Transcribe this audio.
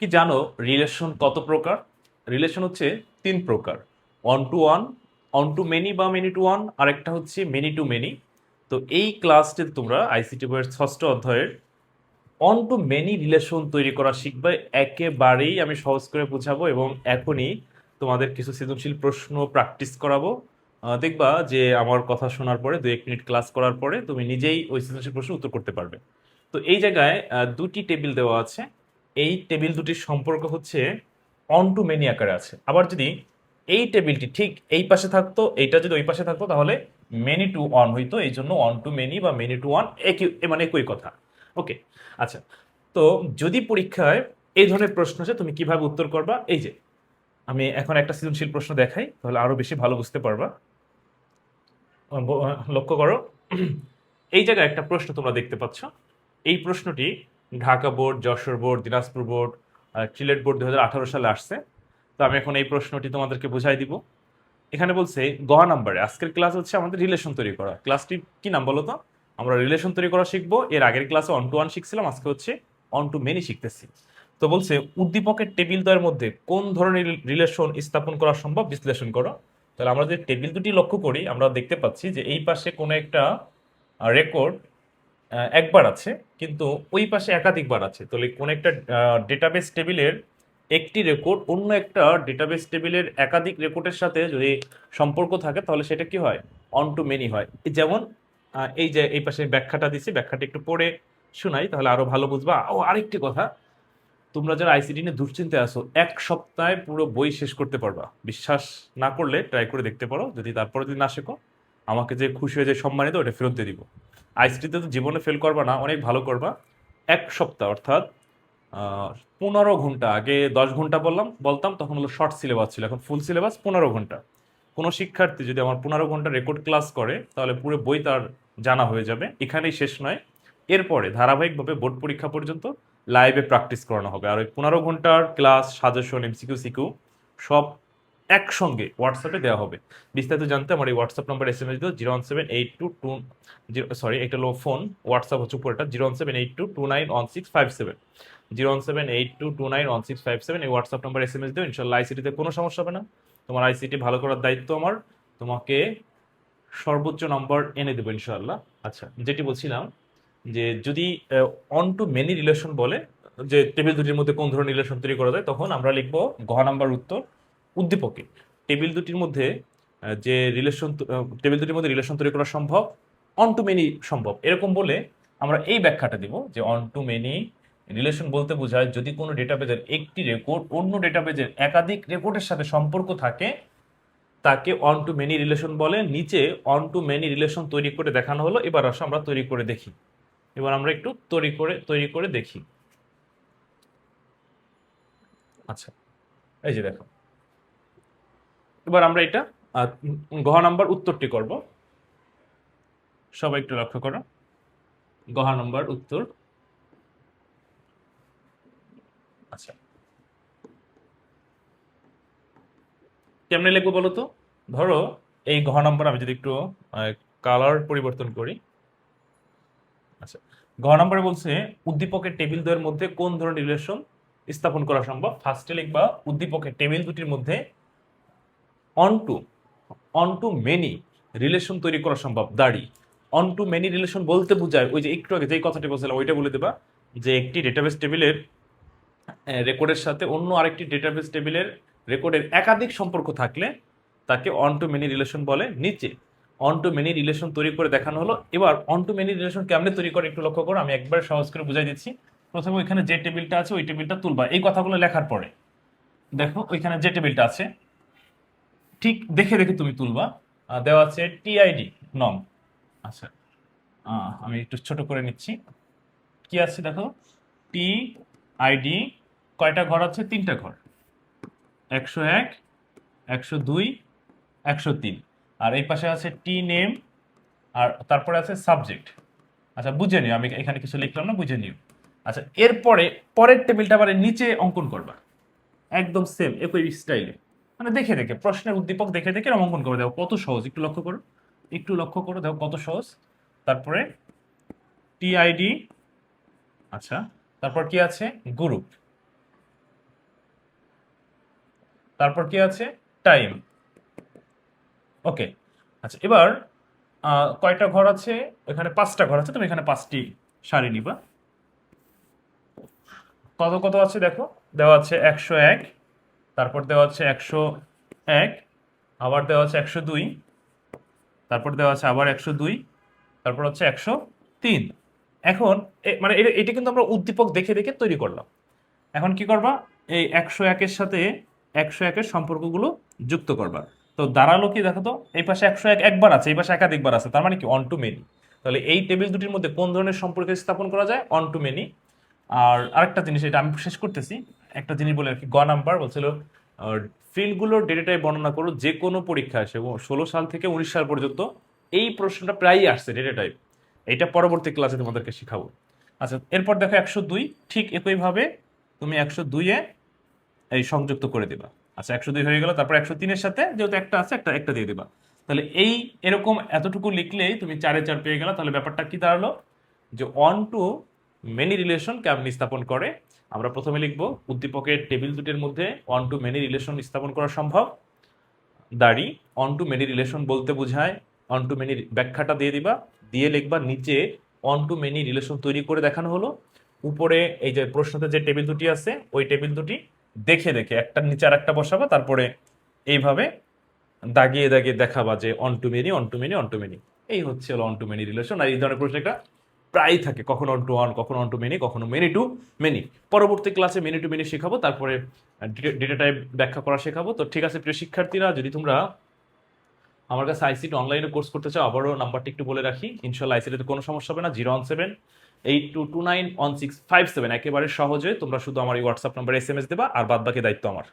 কি জানো রিলেশন কত প্রকার? রিলেশন হচ্ছে তিন প্রকার। One to one one to many বা মেনি টু ওয়ান আরেকটা হচ্ছে মেনি টু মেনি তো এই ক্লাসটি তোমরা আইসিটি বইয়ের ষষ্ঠ অধ্যায়ের অন টু মেনি রিলেশন তৈরি করা শিখবে। একেবারেই আমি সহজ করে বুঝাবো এবং এখনই তোমাদের কিছু সৃজনশীল প্রশ্ন প্র্যাকটিস করাবো। দেখবা যে আমার কথা শোনার পরে দু এক মিনিট ক্লাস করার পরে তুমি নিজেই ওই সৃজনশীল প্রশ্ন উত্তর করতে পারবে। তো এই জায়গায় দুটি টেবিল দেওয়া আছে। এই টেবিল দুটির সম্পর্ক হচ্ছে অন টু মেনি আকারে আছে। আবার যদি এই টেবিলটি ঠিক এই পাশে থাকতো, এইটা যদি ওই পাশে থাকতো, তাহলে মেনি টু অন হইতো। এই জন্য অন টু মেনি বা মেনি টু ওয়ান একই মানে একই কথা। ওকে আচ্ছা। তো যদি পরীক্ষায় এই ধরনের প্রশ্ন আসে, তুমি কীভাবে উত্তর করবা? এই যে, আমি এখন একটা সৃজনশীল প্রশ্ন দেখাই, তাহলে আরও বেশি ভালো বুঝতে পারবা। লক্ষ্য করো। এই জায়গায় একটা প্রশ্ন তোমরা দেখতে পাচ্ছ। এই প্রশ্নটি Dhaka board, Jessore board, Dinajpur board Sylhet board দু হাজার আঠেরো সালে আসছে। তো আমি এখন এই প্রশ্নটি তোমাদেরকে বুঝাই দিব। এখানে বলছে, গ নাম্বারে, আজকের ক্লাস হচ্ছে আমাদের রিলেশন তৈরি করা। ক্লাসটি কি নাম বলো তো? আমরা রিলেশন তৈরি করা শিখব। এর আগের ক্লাসে অন টু ওয়ান শিখছিলাম, আজকে হচ্ছে অন টু মেনি শিখতেছি। তো বলছে, উদ্দীপকের টেবিল দ্বয়ের মধ্যে কোন ধরনের রিলেশন স্থাপন করা সম্ভব? বিশ্লেষণ করো। তাহলে আমরা যে টেবিল দুটি লক্ষ্য করি, আমরা দেখতে পাচ্ছি যে এই পাশে কোনো একটা রেকর্ড একবার আছে, কিন্তু ওই পাশে একাধিকবার আছে। তাহলে কোন একটা ডেটাবেস টেবিলের একটি রেকর্ড অন্য একটা ডেটাবেস টেবিলের একাধিক রেকর্ডের সাথে যদি সম্পর্ক থাকে, তাহলে সেটা কি হয়? অন টু মেনি হয়। যেমন এই যে এই পাশে ব্যাখ্যাটা দিছি, ব্যাখ্যাটা একটু পড়ে শোনাই, তাহলে আরও ভালো বুঝবা। ও, আরেকটি কথা, তোমরা যারা আইসিটি নিয়ে দুশ্চিন্তায় আসো এক সপ্তাহে পুরো বই শেষ করতে পারবা। বিশ্বাস না করলে ট্রাই করে দেখতে পারো। যদি তারপরে যদি না শেখো, আমাকে যে খুশি হয়ে যে সম্মানিত, ওটা ফেরত দিয়ে দিব। আইসিটিতে তো জীবনে ফেল করবা না, অনেক ভালো করবা। এক সপ্তাহ অর্থাৎ পনেরো ঘণ্টা আগে দশ ঘণ্টা বললাম, বলতাম, তখন হলো শর্ট সিলেবাস ছিল। এখন ফুল সিলেবাস পনেরো ঘণ্টা। কোনো শিক্ষার্থী যদি আমার পনেরো ঘণ্টা রেকর্ড ক্লাস করে, তাহলে পুরো বই তার জানা হয়ে যাবে। এখানেই শেষ নয়। এরপরে ধারাবাহিকভাবে বোর্ড পরীক্ষা পর্যন্ত লাইভে প্র্যাকটিস করানো হবে। আর ওই পনেরো ঘণ্টার ক্লাস সাজেশন এমসিকিউ সিকিউ সব একসঙ্গে হোয়াটসঅ্যাপে দেওয়া হবে। বিস্তারিত জানতে আমার এই WhatsApp number S M S দিও zero one seven eight two two zero sorry এটা লো ফোন হোয়াটসঅ্যাপ হচ্ছে উপরটা zero one seven eight two two nine one six five seven zero one seven eight two two nine one six five seven এই WhatsApp number S M S দিও, ইনশাল্লাহ আইসিটিতে কোনো সমস্যা হবে না। তোমার আইসিটি ভালো করার দায়িত্ব আমার, তোমাকে সর্বোচ্চ নম্বর এনে দেবো ইনশাআল্লাহ আচ্ছা যেটি বলছিলাম যে যদি অন টু মেনি রিলেশন বলে, যে টেবিল দুটির মধ্যে কোন ধরনের রিলেশন তৈরি করা যায়, তখন আমরা লিখব ঘ নাম্বার উত্তর উদ্দীপকে টেবিল দুটির মধ্যে যে রিলেশন টেবিল দুটির মধ্যে রিলেশন তৈরি করা সম্ভব অন টু মেনি সম্ভব। এরকম বলে আমরা এই ব্যাখ্যাটা দিব যে অন টু মেনি রিলেশন বলতে বোঝায় যদি কোনো ডেটাবেজের একটি রেকর্ড অন্য ডেটাবেজের একাধিক রেকর্ডের সাথে সম্পর্ক থাকে, তাকে অন টু মেনি রিলেশন বলে। নিচে অন টু মেনি রিলেশন তৈরি করে দেখানো হলো, এবার আসো আমরা তৈরি করে দেখি। এবার আমরা একটু তৈরি করে তৈরি করে দেখি। আচ্ছা এই যে দেখো। এবার আমরা এটা গহ নাম্বার উত্তরটি করব। সবাই একটু লক্ষ্য করো। গহ নাম্বার উত্তর। আচ্ছা। কেমনে লিখব বলো তো? ধরো, এই ঘ নম্বর আমি যদি একটু কালার পরিবর্তন করি। আচ্ছা। ঘ নম্বরে বলছে, উদ্দীপকের টেবিল দ্বয়ের মধ্যে কোন ধরনের রিলেশন স্থাপন করা সম্ভব? ফার্স্টে লিখবা, উদ্দীপকের টেবিল দুটির মধ্যে one to one to many relation তৈরি করা সম্ভব, দাড়ি। অন টু মেনি রিলেশন বলতে বোঝায়, ওই যে একটু আগে যেই কথাটি বলছিলাম, ওইটা বলে দেবা, যে একটি ডেটাবেস টেবিলের রেকর্ডের সাথে অন্য আরেকটি ডেটাবেস টেবিলের রেকর্ডের একাধিক সম্পর্ক থাকলে, তাকে অন টু মেনি রিলেশন বলে। নিচে অন টু মেনি রিলেশন তৈরি করে দেখানো হলো। এবার অন টু মেনি রিলেশন কেমনে তৈরি করে একটু লক্ষ্য করো, আমি একবার সহজ করে বুঝাই দিচ্ছি। প্রথমে ওইখানে যে টেবিলটা আছে, ওই টেবিলটা তুলবা। এই কথাগুলো লেখার পরে, দেখো, ওইখানে যে টেবিলটা আছে ঠিক দেখে দেখে তুমি তুলবা। দেওয়া আছে টিআইডি নং। আচ্ছা আমি একটু ছোট করে নিচ্ছি। কি আছে দেখো? টি আইডি কয়টা ঘর আছে? তিনটা ঘর। একশো এক, একশো দুই, একশো তিন। আর এই পাশে আছে টি নেম আর তারপরে আছে সাবজেক্ট আচ্ছা বুঝে নিও, আমি এখানে কিছু লিখলাম না, বুঝে নিও। আচ্ছা এরপরে, পরের টেবিলটা এর নিচে অঙ্কন করবা। একদম সেম একই স্টাইলে মানে দেখে দেখে, প্রশ্নের উদ্দীপক দেখে দেখে এরকম অঙ্কন করে দেখো কত সহজ? একটু লক্ষ্য করো। একটু লক্ষ্য করো দেখো কত সহজ। তারপরে টিআইডি আচ্ছা তারপর কি আছে? গ্রুপ। তারপর কি আছে? টাইম। ওকে আচ্ছা এবার কয়টা ঘর আছে? এখানে পাঁচটা ঘর আছে, তুমি এখানে পাঁচটি সারি নিবা। কত কত আছে দেখো? দেওয়া আছে একশো এক। তারপর দেওয়া আছে একশো এক, আবার দেওয়া আছে একশো দুই, তারপর দেওয়া আছে আবার একশো দুই, তারপর হচ্ছে একশো তিন। এখন মানে এটা কিন্তু আমরা উদ্দীপক দেখে দেখে তৈরি করলাম। এখন কি করবা? এই একশো একের সাথে একশো একের সম্পর্কগুলো যুক্ত করবা। তো দাঁড়াল কি দেখো তো? এই পাশে একশো এক একবার আছে, এই পাশে একাধিকবার আছে, তার মানে কি অন টু মেনি তাহলে এই টেবিল দুটির মধ্যে কোন ধরনের সম্পর্ক স্থাপন করা যায়? অন টু মেনি আর আরেকটা জিনিস এটা আমি শেষ করতেছি। একটা জিনিস বলে আর কি, গ নাম্বার বলছিল ফিল্ডগুলোর ডেটা টাইপ বর্ণনা করো, যে কোনো পরীক্ষা আসে ষোলো সাল থেকে উনিশ সাল পর্যন্ত এই প্রশ্নটা প্রায়ই আসছে ডেটা টাইপ এটা পরবর্তী ক্লাসে তোমাদেরকে শেখাবো। আচ্ছা এরপর দেখো একশো দুই, ঠিক একইভাবে তুমি একশো দুইয়ে এই সংযুক্ত করে দিবা। আচ্ছা একশো দুই হয়ে গেল, তারপর একশো তিনের সাথে যেহেতু একটা আছে, একটা একটা দিয়ে দিবা। তাহলে এই এরকম এতটুকু লিখলেই তুমি চারে চার পেয়ে গেলা, তাহলে ব্যাপারটা কি দাঁড়াল? যে অন টু মেনি রিলেশন কেমনি স্থাপন করে আমরা প্রথমে লিখব উদ্দীপকের টেবিল দুটির মধ্যে অন টু মেনি রিলেশন স্থাপন করা সম্ভব। দাড়ি অন টু মেনি রিলেশন বলতে বোঝায় অন টু মেনি ব্যাখ্যাটা দিয়ে দিবা দিয়ে লিখবা নিচে অন টু মেনি রিলেশন তৈরি করে দেখানো হলো উপরে এই যে প্রশ্নতে যে টেবিল দুটি আছে ওই টেবিল দুটি দেখে দেখে একটার নিচে আর একটা বসাবা তারপরে এইভাবে দাগিয়ে দাগিয়ে দেখাবা যে one to many one to many one to many এই হচ্ছে হলো অন টু মেনি রিলেশন আর এই ধরনের প্রশ্ন একটা প্রায় থাকে, কখনো অন টু ওয়ান কখনো অন টু মেনি কখনো মেনি টু মেনি পরবর্তী ক্লাসে মেনি টু মেনি শেখাবো, তারপরে ডেটা টাইপ ব্যাখ্যা করা শেখাবো। তো ঠিক আছে প্রিয় শিক্ষার্থীরা, যদি তোমরা আমার কাছে আইসিটি অনলাইনে কোর্স করতে চাও, আবারও নাম্বারটি একটু বলে রাখি। ইনশাল্লাহ আইসিটিতে কোনো সমস্যা হবে না zero one seven eight two two nine one six five seven একেবারে সহজে তোমরা শুধু আমার এই হোয়াটসঅ্যাপ নাম্বারে এস এম এস দেবা, আর বাদ বাকি দায়িত্ব আমার।